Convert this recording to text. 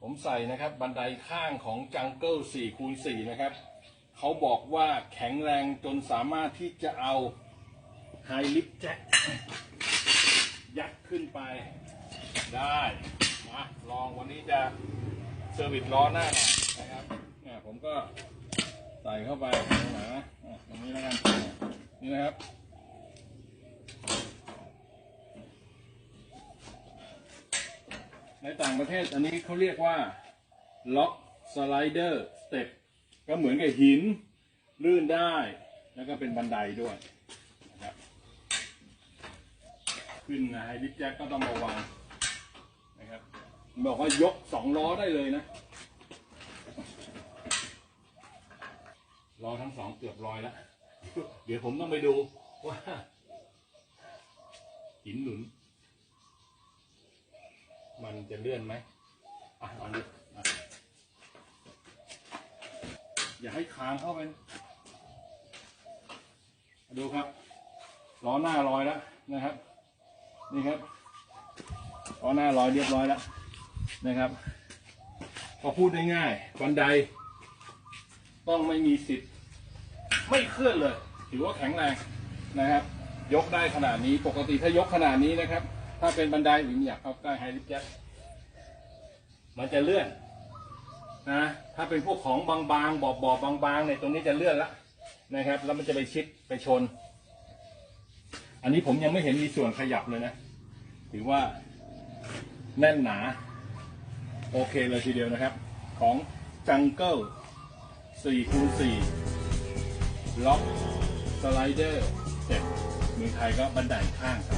ผมใส่นะครับบันไดข้างของจังเกิล4คูณ4นะครับ เขาบอกว่าแข็งแรงจนสามารถที่จะเอาไฮลิฟแจ็คยัดขึ้นไปได้มาลองวันนี้จะเซอร์วิสล้อหน้าหน่อยนะครับเนี่ยผมก็ใส่เข้าไปนะตรงนี้แล้วกันนี่นะครับ ใน ต่างประเทศอันนี้เขาเรียกว่าล็อกสไลเดอร์สเต็ปก็เหมือนกับหินลื่นได้ แล้วก็เป็นบันไดด้วยนะครับขึ้นนะไฮลิฟแจ็คก็ต้องระวังนะครับบอกว่ายกสองล้อได้เลยนะล้อทั้งสองเกือบลอยแล้ว เดี๋ยวผมต้องไปดูว่าหินหนุน มันจะเลื่อนไหมอะลองดูอะอย่าให้ค้างเข้าไป ดูครับ ล้อหน้าลอยแล้วนะครับ นี่ครับ ล้อหน้าลอยเรียบร้อยแล้วนะครับพอพูดง่ายๆบันไดต้องไม่มีสิทธิ์ ไม่เคลื่อนเลย ถือว่าแข็งแรงนะครับ ยกได้ขนาดนี้ ปกติถ้ายกขนาดนี้นะครับ ถ้าเป็นบันไดหรืออยากเข้าใกล้ไฮลิฟแจ็ค มันจะเลื่อนนะถ้าเป็นพวกของบางๆ บอบๆบางๆเนี่ยตรงนี้จะเลื่อนละนะครับ แล้วมันจะไปชิดไปชน อันนี้ผมยังไม่เห็นมีส่วนขยับเลยนะ ถือว่าแน่นหนา โอเคเลยทีเดียวนะครับ ของจังเกิล4คูณ4ล็อกสไลเดอร์เสร็จเมืองไทยก็บันไดข้างครับ